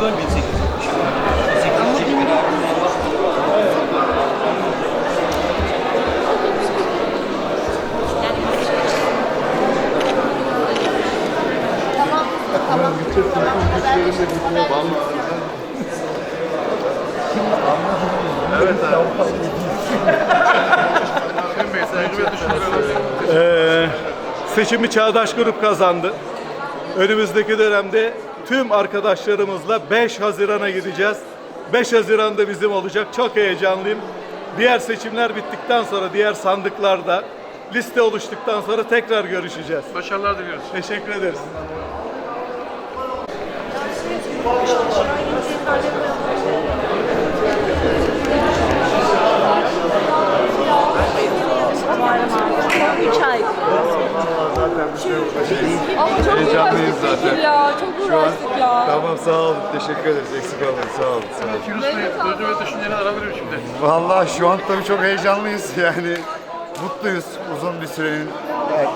böl 1870. 1870 beraber. Ee, seçimi Çağdaş Grup kazandı. Önümüzdeki dönemde tüm arkadaşlarımızla 5 Haziran'a gideceğiz. 5 Haziran'da bizim olacak. Çok heyecanlıyım. Diğer seçimler bittikten sonra diğer sandıklarda liste oluştuktan sonra tekrar görüşeceğiz. Başarılar diliyoruz. Teşekkür ederiz. Ama çok Heyecanlıyız uğraştık zaten. Ya. Çok uğraştık ya. Tamam sağ olun. Teşekkür ederiz. Eksik olmayın. Sağ olun. Sağ olun. Yunus Bey, sözlü ve düşünceleri alabilirim şimdi. Vallahi şu an tabii çok heyecanlıyız. Yani mutluyuz. Uzun bir sürenin yani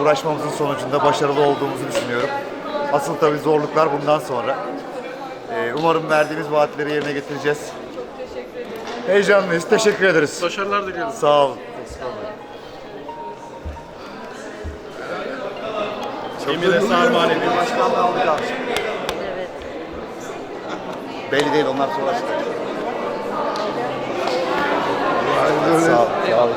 uğraşmamızın sonucunda başarılı olduğumuzu düşünüyorum. Asıl tabii zorluklar bundan sonra. Ee, umarım verdiğimiz vaatleri yerine getireceğiz. Heyecanlıyız. Teşekkür ederiz. Başarılar diliyoruz. Sağ olun. Emine Sarmani Başkanlığı aldık abi. Belli değil onlar sonra. Sağ olun. Sağ olun.